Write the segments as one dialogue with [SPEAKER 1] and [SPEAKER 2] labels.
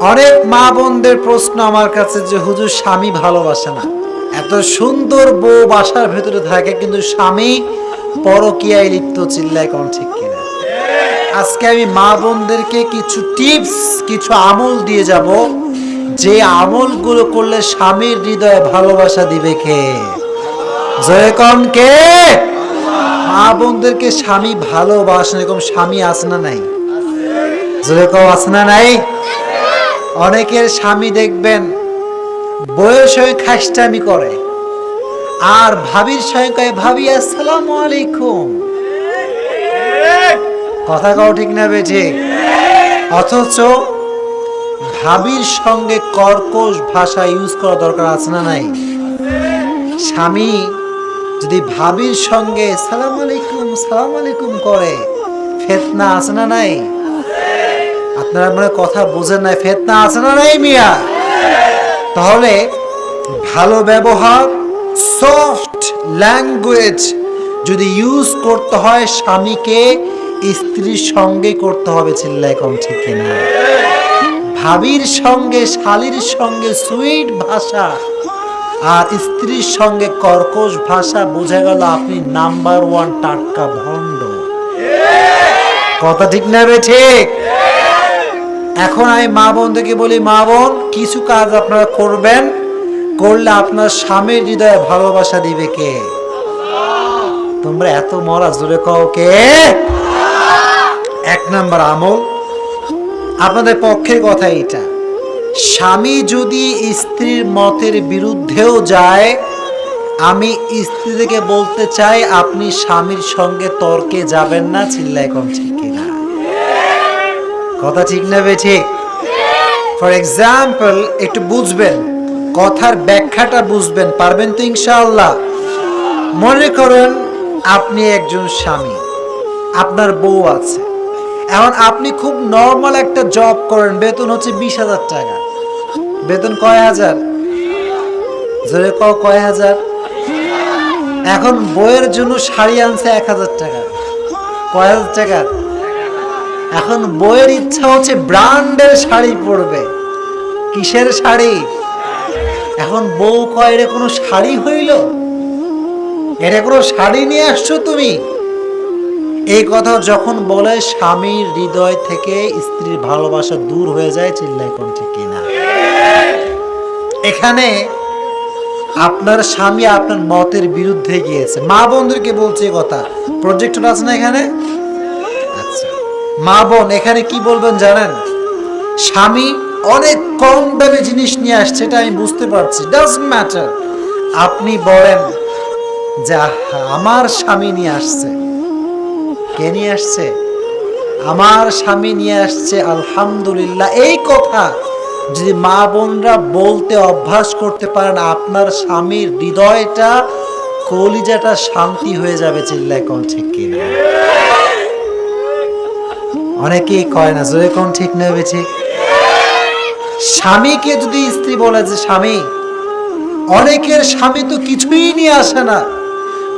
[SPEAKER 1] অনেক মা বোনদের প্রশ্ন আমার কাছে যে, হুজুর, স্বামী ভালোবাসে না। এত সুন্দর বউ বাসার ভেতরে থাকে, কিন্তু স্বামী পরকিয়ায় লিপ্ত, চিল্লায় কোন ঠিক কিনা আজকে আমি মা বোনদেরকে কিছু টিপস, কিছু আমল দিয়ে যাব। যে আমলগুলো করলে স্বামীর হৃদয়ে ভালোবাসা দিবে কে? জয় কম কে? মা বোনদেরকে স্বামী ভালোবাসেন এরকম স্বামী আছে না নাই? জয় কম আছে নাই? অনেকের স্বামী দেখবেন বউয়ের সঙ্গে খাইস্টামি করে। আর ভাবির সঙ্গে ভাবি, আসসালামু আলাইকুম। কথা কও ঠিক না বেঠে অথচ ভাবির সঙ্গে কর্কশ ভাষা ইউজ করা দরকার আছে না নাই? স্বামী যদি ভাবির সঙ্গে সালাম আলাইকুম সালাম আলাইকুম করে, ফেতনা আছে না নাই? আপনারা মানে কথা বোঝেন না ফেতনা আছে না নাই মিয়া? তাহলে ভালো ব্যবহার সফট ল্যাঙ্গুয়েজ যদি ইউজ করতে হয় স্বামীকে, স্ত্রীর সঙ্গে করতে হবে, চিল্লায় কম ঠিক কিনা? ভাবির সঙ্গে, শালির সঙ্গে সুইট ভাষা আর স্ত্রীর সঙ্গে কর্কশ ভাষা বোঝা গেল আপনি নাম্বার ওয়ান টাটকা ভণ্ড। কথা ঠিক না ঠিক? এখন আমি মা বোনদেরকে বলি, মা বোন, কিছু কাজ আপনারা করবেন, করলে আপনার স্বামীর হৃদয়ে ভালোবাসা দিবে কে? তোমরা এত মরা জোরে কও কে? এক নাম্বার আমল। আপনাদের পক্ষের কথা এটা স্বামী যদি স্ত্রীর মতের বিরুদ্ধেও যায়, আমি স্ত্রী থেকে বলতে চাই, আপনি স্বামীর সঙ্গে তর্কে যাবেন না, চিল্লায় কম ঠিক কথা ঠিক না ঠিক ফর এক্সাম্পল একটু বুঝবেন, কথার ব্যাখ্যাটা বুঝবেন, পারবেন তো ইনশাআল্লাহ। মনে করেন, আপনি একজন স্বামী, আপনার বউ আছে। এখন আপনি খুব নর্মাল একটা জব করেন, বেতন হচ্ছে বিশ হাজার টাকা। বেতন কয় হাজার? জোরে ক কয় হাজার? এখন বইয়ের জন্য শাড়ি আনছে এক হাজার টাকা। কয় হাজার টাকা? এখন বইয়ের ইচ্ছা হচ্ছে ব্র্যান্ডের শাড়ি পরবে। কিসের শাড়ি? এখন বউ কয় এটা কোনো শাড়ি হইল? এটা কোনো শাড়ি নিয়ে আসছো তুমি? এই কথা যখন বলে, স্বামীর হৃদয় থেকে স্ত্রীর ভালোবাসা দূর হয়ে যায় চিল্লাই কোন কিনা এখানে আপনার স্বামী আপনার মতের বিরুদ্ধে গিয়েছে। মা বোনদেরকে বলছে কথা। প্রজেক্টর আছে না এখানে? মা বোন, এখানে কি বলবেন জানেন? স্বামী অনেক কম দামে জিনিস নিয়ে আসছে, এটা আমি বুঝতে পারছি। ডাজন্ট ম্যাটার আপনি বলেন যা, আমার স্বামী নিয়ে আসছে। কে নিয়ে আসছে? আমার স্বামী নিয়ে আসছে, আলহামদুলিল্লাহ। এই কথা যদি মা বোনরা বলতে অভ্যাস করতে পারেন, আপনার স্বামীর হৃদয়টা, কলিজাটা শান্তি হয়ে যাবে চিল্লায় কোন ঠিক কিনা। অনেকেই কয় না, জোরে কোন ঠিক নেবে ঠিক স্বামীকে যদি স্ত্রী বলে যে, স্বামী, অনেকের স্বামী তো কিছুই নিয়ে আসে না।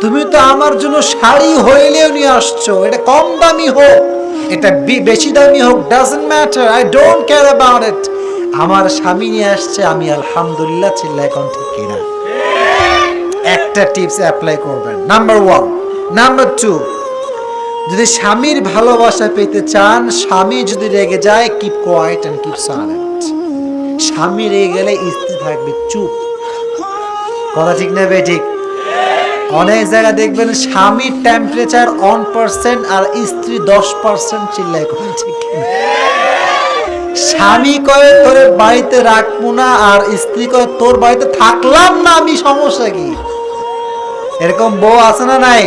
[SPEAKER 1] তুমি তো আমার জন্য শাড়ি হইলেও নিয়ে আসছো। এটা কম দামি হোক, এটা বেশি দামি হোক doesn't matter I don't care about it আমার স্বামী নিয়ে আসছে, আমি আলহামদুলিল্লাহ চিল্লা এখন ঠিক কিনা। একটা টিপস অ্যাপ্লাই করবেন। নাম্বার ওয়ান নাম্বার টু যদি স্বামীর ভালোবাসা পেতে চান, স্বামী যদি রেগে যায় keep quiet and keep silent স্বামী রেগে গেলে স্ত্রী থাকবে চুপ। কথা ঠিক না বে ঠিক? অনেক জায়গা দেখবেন স্বামীর টেম্পারেচার ওয়ান পার্সেন্ট আর স্ত্রী দশ পার্সেন্ট চিল্লাই করে, ঠিক স্বামী কয়ে, তোর বাড়িতে রাখব না আর স্ত্রী কয়ে, তোর বাড়িতে থাকলাম না, আমি সমস্যা কি? এরকম বউ আছে না নাই?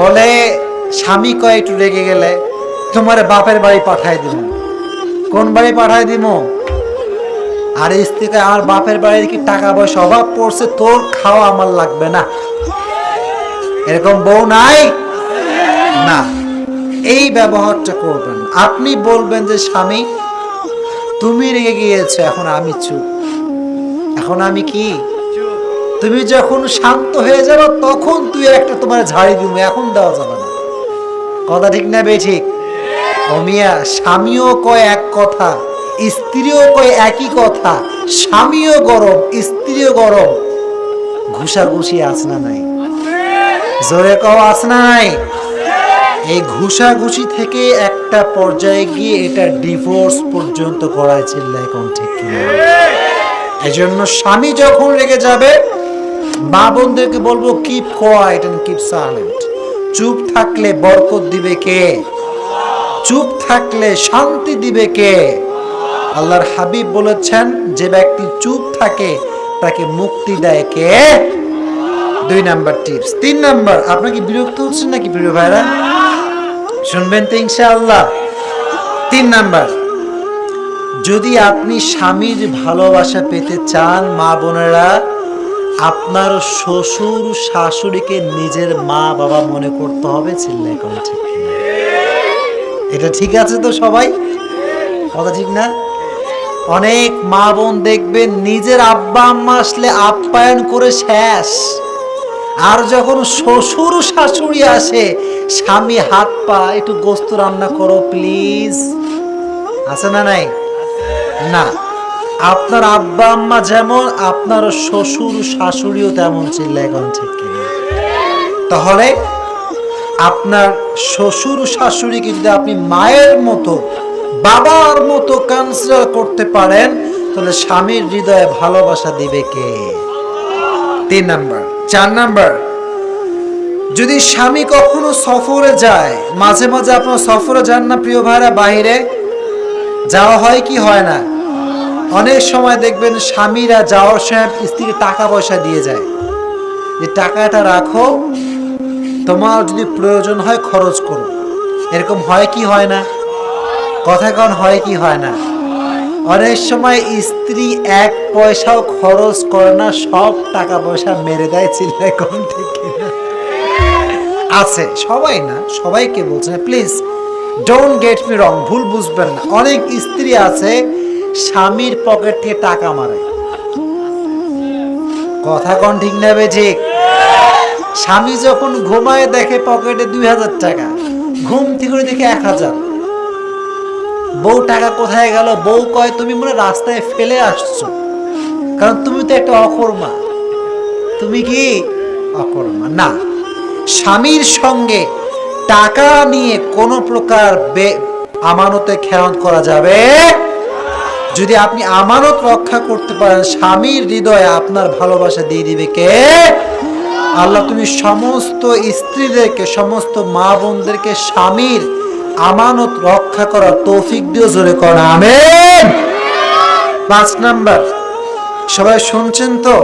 [SPEAKER 1] বলে, স্বামী কয়, একটু রেগে গেলে তোমার বাপের বাড়ি পাঠাই দিব। কোন বাড়ি পাঠাই দিব? আর স্ত্রীকে আমার বাপের বাড়ির কি টাকা পয়সা অভাব পড়ছে? তোর খাওয়া আমার লাগবে না। এরকম বউ নাই? না। এই ব্যবহারটা করবেন। আপনি বলবেন যে, স্বামী, তুমি রেগে গিয়েছো, এখন আমি চুপ। এখন আমি কি? তুমি যখন শান্ত হয়ে যাবে, তখন তুই একটা তোমার ঝাড়ি দিব, এখন দেওয়া যাবে না। কথা ঠিক না বে ঠিক? অমিয়া, স্বামীও কয় এক কথা, স্ত্রীও কয় একই কথা, স্বামীও গরম, স্ত্রীও গরম। ঘুষাঘুষি আছে নাই? জোরে কও, আছে না নাই? এই ঘুষাঘুষি থেকে একটা পর্যায়ে গিয়ে এটা ডিভোর্স পর্যন্ত করাই চিল্লা এখন ঠিক কিনা এই জন্য স্বামী যখন রেগে যাবে মা বোনদেরকে বলব keep quiet and keep silent চুপ থাকলে বরকত দিবে কে? চুপ থাকলে শান্তি দিবে কে? আল্লাহর হাবিব বলেছেন, যে ব্যক্তি চুপ থাকে, তাকে মুক্তি দেয় কে? দুই নাম্বার টিপস তিন নাম্বার, আপনার কি বিরক্ত হচ্ছেন নাকি প্রিয় ভাইরা? শুনবেন তো ইনশাআল্লাহ। তিন নাম্বার, যদি আপনি স্বামীর ভালোবাসা পেতে চান মা বোনেরা আপনার শ্বশুর শাশুড়িকে নিজের মা বাবা মনে করতে হবে চিল্লাই কোন ঠিক এটা ঠিক আছে তো সবাই? কথা ঠিক না? অনেক মা বোন দেখবেন নিজের আব্বা আম্মা আসলে আপ্যায়ন করে শেষ। আর যখন শ্বশুর শাশুড়ি আসে, স্বামী হাত পা একটু গোস্ত রান্না করো প্লিজ আছে না নাই? না। আপনার আব্বা, আম্মা যেমন, আপনার শ্বশুর, শাশুড়িও তেমন চিল্লা এখন ঠিক কিনা। তাহলে আপনার শ্বশুর, শাশুড়িকে যদি আপনি মায়ের মতো, বাবার মতো কনসিডার করতে পারেন, তাহলে স্বামীর হৃদয়ে ভালোবাসা দিবে কে? তিন নাম্বার। চার নাম্বার, যদি স্বামী কখনো সফরে যায়, মাঝে মাঝে আপনার সফরে যান না প্রিয় ভাইরা বাইরে যাওয়া হয় কি হয় না? অনেক সময় দেখবেন স্বামীরা যাওয়ার সময় স্ত্রীকে টাকা পয়সা দিয়ে যায়। যে টাকাটা রাখো, তোমার যদি প্রয়োজন হয় খরচ করো। এরকম হয় কি হয় না? কথা কন হয় কি হয় না? অনেক সময় স্ত্রী এক পয়সাও খরচ করে না, সব টাকা পয়সা মেরে দেয় চিল্লায় কোন থেকে। আছে, সবাই না, সবাইকে বলছে না please don't get me wrong ভুল বুঝবেন না। অনেক স্ত্রী আছে স্বামীর পকেট থেকে টাকা মারে। কথা কন ঠিক নেবে ঠিক? স্বামী যখন ঘুমায় দেখে পকেটে দুই হাজার টাকা, ঘুম থেকে দেখে এক হাজার। বউ টাকা কোথায় গেল? বউ কয়, তুমি মনে রাস্তায় ফেলে আসছো। কারণ তুমি তো একটা অকর্মা। তুমি কি অকর্মা? না। স্বামীর সঙ্গে টাকা নিয়ে কোনো প্রকার আমানতে খেয়ানত করা যাবে যদি আপনি আমানত রক্ষা করতে পারেন, স্বামীর হৃদয়ে আপনার ভালোবাসা দিয়ে দিবে কে? আল্লাহ, তুমি সমস্ত স্ত্রীদেরকে, সমস্ত মা বোনদেরকে স্বামীর আমানত রক্ষা করার তৌফিক দিয়ে জোরে করা, আমেন। পাঁচ নাম্বার, সবাই শুনছেন তো?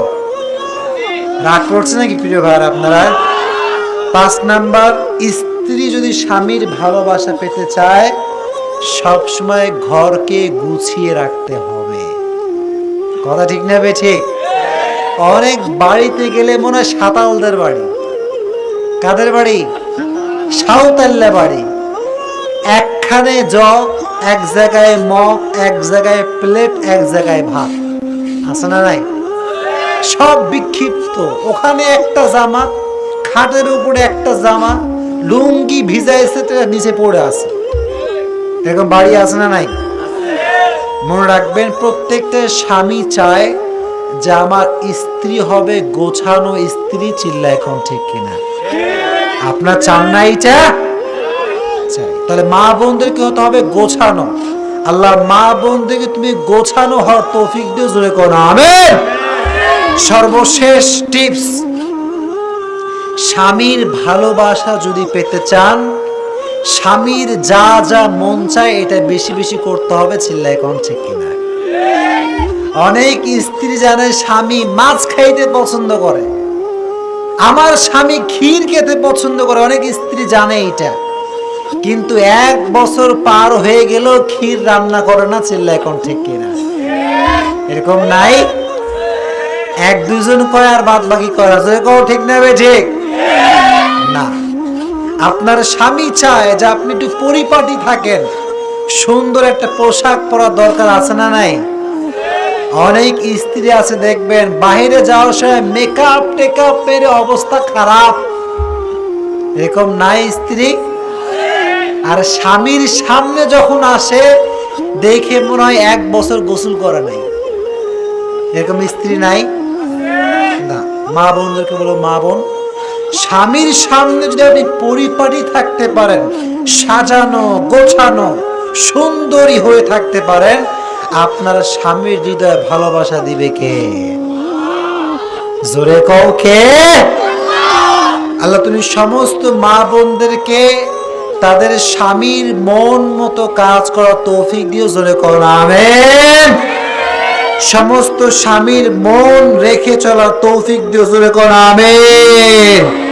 [SPEAKER 1] রাগ করছে নাকি প্রিয় ভাইয়ার আপনারা? পাঁচ নাম্বার, স্ত্রী যদি স্বামীর ভালোবাসা পেতে চায় সব সময় ঘরকে গুছিয়ে রাখতে হবে। কথা ঠিক না ঠিক অনেক বাড়িতে গেলে মনে হয় সাতালদের বাড়ি। কাদের বাড়ি? সাঁওতাল্লা বাড়ি। একখানে জগ, এক জায়গায় মগ, এক জায়গায় প্লেট, এক জায়গায় ভাত। আছে না নাই? সব বিক্ষিপ্ত। ওখানে একটা জামা, খাটের উপরে একটা জামা, লুঙ্গি ভিজাইছে নিচে পড়ে আছে। এরকম বাড়ি আছে না নাই? মনে রাখবেন, প্রত্যেকটা স্বামী চায় যে আমার স্ত্রী হবে গোছানো স্ত্রী চিল্লা এখন ঠিক কিনা। আপনার চান না এইটা তাহলে মা বোনদেরকে হতে হবে? গোছানো। আল্লাহ মা বোনদেরকে তুমি গোছানো হওয়ার তৌফিক দিয়ে জুড়ে করো আমেন। সর্বশেষ টিপস স্বামীর ভালোবাসা যদি পেতে চান স্বামীর যা যা মন চায় এটা বেশি বেশি করতে হবে চিল্লায় কোন ঠিক কিনা। অনেক স্ত্রী জানে স্বামী মাছ খাইতে পছন্দ করে। আমার স্বামী ক্ষীর খেতে পছন্দ করে, অনেক স্ত্রী জানে এটা। কিন্তু এক বছর পার হয়ে গেল, ক্ষীর রান্না করে না চিল্লায় কোন ঠিক কিনা। এরকম নাই। এক দুজন কয় আর বাদ বাকি করা ঠিক নেবে ঠিক? না। আপনার স্বামী চায় যে আপনি একটু পরিপাটি থাকেন। সুন্দর একটা পোশাক পরার দরকার আছে না নাই? অনেক স্ত্রী আছে, দেখবেন বাইরে যাওয়ার সময় মেকআপ টেকআপ মেরে অবস্থা খারাপ। এরকম নাই স্ত্রী? আর স্বামীর সামনে যখন আসে, দেখে মনে হয় এক বছর গোসল করে নাই। এরকম স্ত্রী নাই? না। মা বোনদেরকে বলো, মা বোন। স্বামীর সামনে যদি আপনি পরিপাটি থাকতে পারেন, সাজানো, গোছানো, সুন্দরী হয়ে থাকতে পারেন, আপনার স্বামীর হৃদয়ে ভালোবাসা দিবে কে? জোরে কও কে? আল্লাহ তুমি সমস্ত মা বোনদেরকে তাদের স্বামীর মন মতো কাজ করার তৌফিক দিও, জোরে কর আমেন। সমস্ত স্বামীর মন রেখে চলার তৌফিক দিয়ে জোরে কর আমেন।